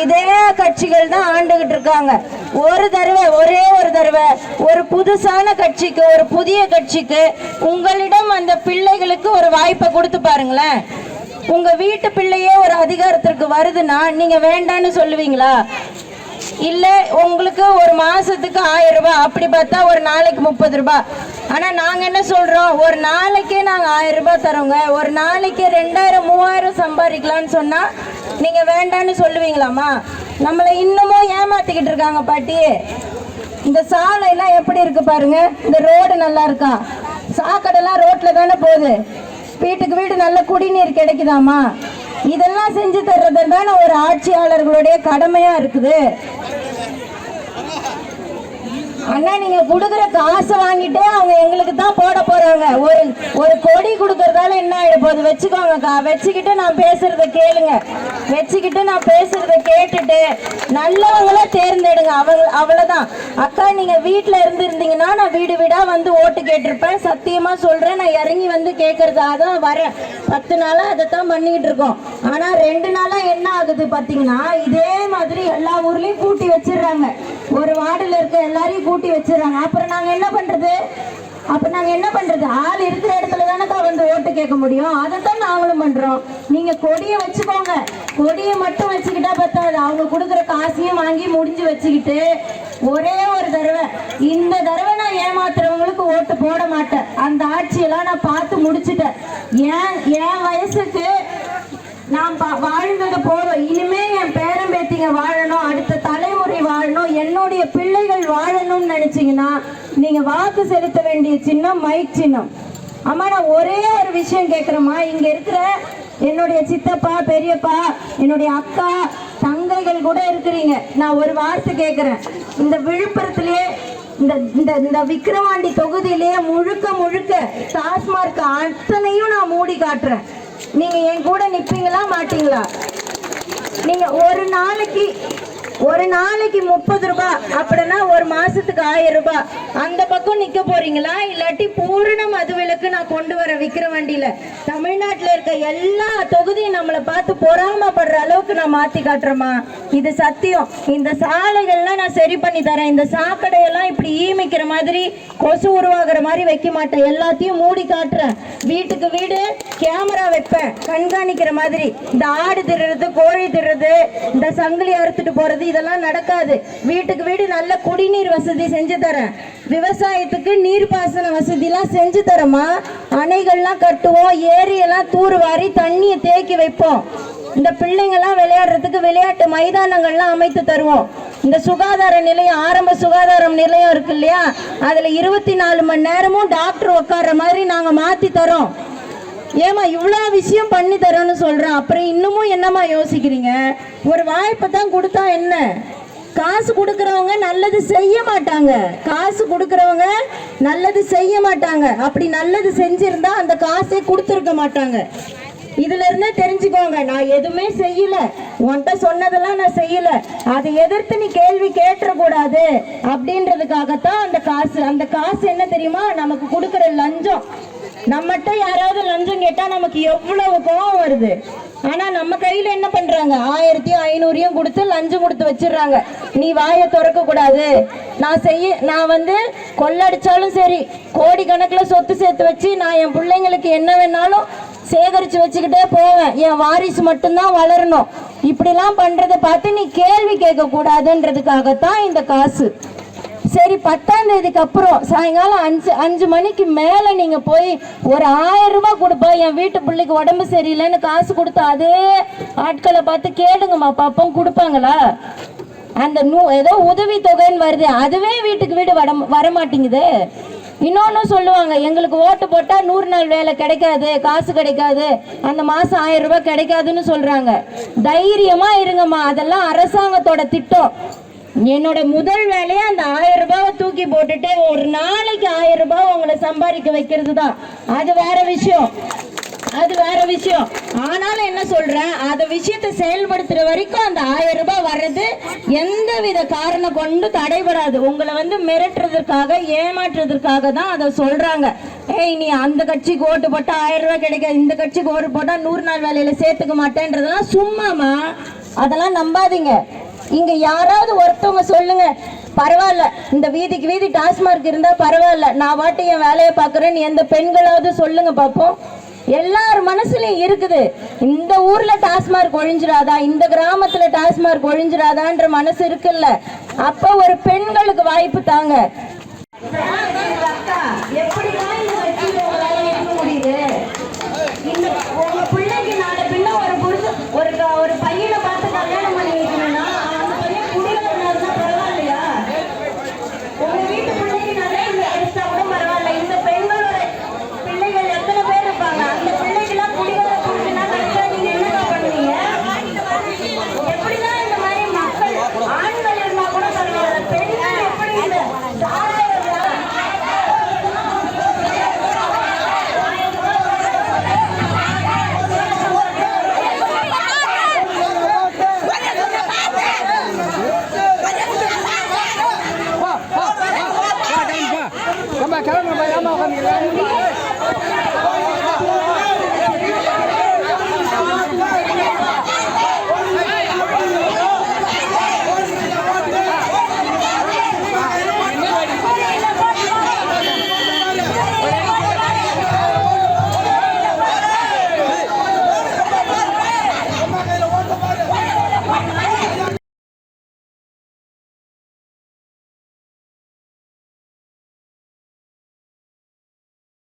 இதே கட்சிகள் தான் ஆண்டுகிட்டு இருக்காங்க. ஒரு தடவை ஒரே ஒரு தடவை ஒரு புதுசான கட்சிக்கு ஒரு புதிய கட்சிக்கு உங்களிடம் அந்த பிள்ளைகளுக்கு ஒரு வாய்ப்பை கொடுத்து பாருங்களேன். உங்க வீட்டு பிள்ளையே ஒரு அதிகாரத்திற்கு வருதுன்னா நீங்க வேண்டான்னு சொல்லுவீங்களா? இல்ல உங்களுக்கு ஒரு மாசத்துக்கு ஆயிரம் ரூபாய் அப்படி பார்த்தா ஒரு நாளைக்கு முப்பது ரூபாய். ஆனால் நாங்கள் என்ன சொல்கிறோம் ஒரு நாளைக்கே நாங்கள் ஆயிரம் ரூபாய் தரோங்க. ஒரு நாளைக்கு ரெண்டாயிரம் மூவாயிரம் சம்பாதிக்கலாம்னு சொன்னால் நீங்கள் வேண்டான்னு சொல்லுவீங்களாம்மா? நம்மளை இன்னமும் ஏமாத்திக்கிட்டு இருக்காங்க பாட்டி. இந்த சாலையெல்லாம் எப்படி இருக்கு பாருங்க. இந்த ரோடு நல்லா இருக்கா? சாக்கடைலாம் ரோட்டில் தானே போகுது. வீட்டுக்கு வீடு நல்ல குடிநீர் கிடைக்குதாமா இதெல்லாம் செஞ்சு தர்றது தானே ஒரு ஆட்சியாளர்களுடைய கடமையாக இருக்குது. அண்ணா நீங்க கொடுக்குற காசை வாங்கிட்டு அவங்க எங்களுக்கு தான் போட போறாங்க. ஒரு ஒரு கொடி கொடுக்கறதால என்ன ஆயிட போகுது? வச்சுக்கோங்கக்கா வச்சுக்கிட்டு நான் பேசுறத கேளுங்க. வச்சுக்கிட்டு நான் பேசுறத கேட்டுட்டு நல்லவங்கள தேர்ந்தெடுங்க. அவங்க அவ்வளவுதான். அக்கா நீங்க வீட்டுல இருந்து இருந்தீங்கன்னா நான் வீடு வீடா வந்து ஓட்டு கேட்டிருப்பேன். சத்தியமா சொல்றேன். நான் இறங்கி வந்து கேட்கறதாக தான் வரேன். பத்து நாளா அதைத்தான் பண்ணிக்கிட்டு இருக்கோம். ஆனா ரெண்டு நாளா என்ன ஆகுது பாத்தீங்கன்னா இதே மாதிரி எல்லா ஊர்லயும் கூட்டி வச்சிடுறாங்க. ஒரு வார்டில் இருக்க எல்லாரையும் கூட்டி வச்சிடறாங்க. அப்புறம் நாங்க என்ன பண்றது? அப்ப நாங்க என்ன பண்றது? ஆள் இருக்கிற இடத்துல தானக்கா வந்து ஓட்டு கேட்க முடியும்? அதைத்தான் நாங்களும் பண்றோம். நீங்க கொடியை வச்சுக்கோங்க. கொடியை மட்டும் வச்சுக்கிட்டா பத்தாது. அவங்க கொடுக்குற காசையும் வாங்கி முடிஞ்சு வச்சுக்கிட்டு ஒரே ஒரு தடவை இந்த தடவை நான் ஏமாத்துறவங்களுக்கு ஓட்டு போட மாட்டேன். அந்த ஆட்சியெல்லாம் நான் பார்த்து முடிச்சிட்டேன். ஏன் என் வயசுக்கு நான் பா- வாழ்ந்தது போதும். இனிமே என் பேரன் பேத்திங்க வாழணும் வாழணும்னு நினைச்சீங்கன்னா நீங்க வாக்கு செலுத்த வேண்டிய சின்னம் மைக் சின்னம். அம்மா நான் ஒரே ஒரு விஷயம் கேட்குறேம்மா இங்க இருக்கிற என்னுடைய சித்தப்பா பெரியப்பா என்னுடைய அக்கா தங்கைகள் கூட இருக்கிறீங்க. நான் ஒரு வார்த்தை கேட்குறேன் இந்த விழுப்புரத்திலேயே இந்த இந்த இந்த விக்கிரவாண்டி தொகுதியிலேயே முழுக்க முழுக்க டாஸ்மார்க் அத்தனையும் நான் மூடி காட்டுறேன். நீங்க என் கூட நிப்பீங்களா மாட்டீங்களா? நீங்க ஒரு நாளைக்கு ஒரு நாளைக்கு முப்பது ரூபாய் அப்படின்னா ஒரு மாசத்துக்கு ஆயிரம் ரூபாய். அந்த பக்கம் நிக்க போறீங்களா? இல்லாட்டி பூரண மதுவிலக்கு நான் கொண்டு வர விக்கிற வண்டியில. தமிழ்நாட்டுல இருக்க எல்லா தொகுதியும் நம்மளை பார்த்து பொறாமப்படுற அளவுக்கு நான் மாத்தி காட்டுறேமா இது சத்தியம். இந்த சாலைகள்லாம் நான் சரி பண்ணி தரேன். இந்த சாக்கடையெல்லாம் இப்படி ஈமிக்கிற மாதிரி கொசு உருவாகிற மாதிரி வைக்க மாட்டேன். எல்லாத்தையும் மூடி காட்டுறேன். வீட்டுக்கு வீடு கேமரா வைப்பேன். கண்காணிக்கிற மாதிரி. இந்த ஆடு திருடுறது கோழி திருடுறது இந்த சங்கிலி அறுத்துட்டு போறது இதெல்லாம் நடக்காது. வீட்டுக்கு வீடு நல்ல குடிநீர் வசதி செஞ்சு தரேன். விவசாயத்துக்கு நீர்ப்பாசன வசதிலாம் செஞ்சு தரமா அணைகள்லாம் கட்டுவோம் ஏரியெல்லாம் தூர்வாரி தண்ணியை தேக்கி வைப்போம். இந்த பிள்ளைங்கள்லாம் விளையாடுறதுக்கு விளையாட்டு மைதானங்கள்லாம் அமைத்து தருவோம். இந்த சுகாதார நிலையம் ஆரம்ப சுகாதாரம் நிலையம் இருக்கு இல்லையா? அதில் இருபத்தி நாலு மணி நேரமும் டாக்டர் உட்கார்ற மாதிரி நாங்கள் மாற்றி தரோம். ஏமா இவ்வளோ விஷயம் பண்ணி தரோன்னு சொல்கிறேன் அப்புறம் இன்னமும் என்னம்மா யோசிக்கிறீங்க? ஒரு வாய்ப்பை தான் கொடுத்தா என்ன? காசு கொடுக்குறவங்க நல்லது செய்ய மாட்டாங்க. காசு கொடுக்குறவங்க நல்லது செய்ய மாட்டாங்க. அப்படி நல்லது செஞ்சிருந்தா அந்த காசே கொடுத்துருக்க மாட்டாங்க. இதுல இருந்தே தெரிஞ்சுக்கோங்க நான் எதுவுமே செய்யல. உன்கிட்ட சொன்னதெல்லாம் நான் செய்யல. அதை எதிர்த்து நீ கேள்வி கேட்டக்கூடாது அப்படின்றதுக்காகத்தான் அந்த காசு. அந்த காசு என்ன தெரியுமா? நமக்கு கொடுக்குற லஞ்சம். நம்மகிட்ட யாராவது லஞ்சம் கேட்டா நமக்கு எவ்வளவு கோவம் வருது? ஆனா நம்ம கையில என்ன பண்றாங்க? ஆயிரத்தையும் ஐநூறையும் கொடுத்து லஞ்சம் கொடுத்து வச்சிடுறாங்க. நீ வாயை திறக்க கூடாது. நான் செய்ய நான் வந்து கொள்ளடிச்சாலும் சரி கோடி கணக்குல சொத்து சேர்த்து வச்சு நான் என் பிள்ளைங்களுக்கு என்ன வேணாலும் சேகரிச்சு வச்சுக்கிட்டே போவேன். என் வாரிசு மட்டும்தான் வளரணும். இப்படிலாம் பண்றதை பார்த்து நீ கேள்வி கேட்க கூடாதுன்றதுக்காகத்தான் இந்த காசு. சரி பத்தாம் தேதிக்கு அப்புறம் சாயங்காலம் அஞ்சு அஞ்சு மணிக்கு மேல நீங்க போய் ஒரு ஆயிரம் ரூபாய் கொடுப்பா. என் வீட்டு பிள்ளைக்கு உடம்பு சரியில்லைன்னு காசு கொடுத்தா அதே ஆட்களை பார்த்து கேளுங்கம்மா பாப்போம் கொடுப்பாங்களா? அந்த நூ ஏதோ உதவி தொகைன்னு வருது அதுவே வீட்டுக்கு வீடு வர வர மாட்டேங்குது இன்னொன்னு சொல்லுவாங்க எங்களுக்கு ஓட்டு போட்டா நூறு நாள் வேலை கிடைக்காது காசு கிடைக்காது அந்த மாசம் ஆயிரம் ரூபாய் கிடைக்காதுன்னு சொல்றாங்க. தைரியமா இருங்கம்மா அதெல்லாம் அரசாங்கத்தோட திட்டம். என்னோட முதல் வேலையே அந்த ஆயிரம் போட்டுட்டு ஒரு நாளைக்கு ஆயிரம் ரூபாய் உங்களை சம்பாதிக்க வைக்கிறது தான் அது வேற விஷயம். அது வேற விஷயம். ஆனாலும் என்ன சொல்றேன் அந்த விஷயத்தை செயல்படுத்துற வரைக்கும் அந்த ஆயிரம் ரூபாய் வர்றது எந்த வித காரணம் கொண்டு தடைபடாது. உங்களை வந்து மிரட்டுறதுக்காக ஏமாற்றுறதுக்காக தான் அதை சொல்றாங்க. ஏய் நீ அந்த கட்சிக்கு ஓட்டு போட்டா ஆயிரம் ரூபாய் கிடைக்காது. இந்த கட்சிக்கு ஓட்டு போட்டா நூறு நாள் வேலையில சேர்த்துக்க மாட்டேன்றதெல்லாம் சும்மாமா அதெல்லாம் நம்பாதீங்க. இங்க யாராவது ஒருத்தவங்க சொல்லுங்க. பரவாயில்ல. இந்த வீதிக்கு வீதி டாஸ்மார்க் இருந்தா பரவாயில்ல. நான் வாட்டி என் வேலையை பார்க்குறேன்னு எந்த பெண்களாவது சொல்லுங்க பார்ப்போம் எல்லார் மனசுலயும் இருக்குது. இந்த ஊர்ல டாஸ்மார்க் ஒழிஞ்சிடாதா? இந்த கிராமத்துல டாஸ்மார்க் ஒழிஞ்சிடாதான்ற மனசு இருக்குல்ல. அப்ப ஒரு பெண்களுக்கு வாய்ப்பு தாங்க.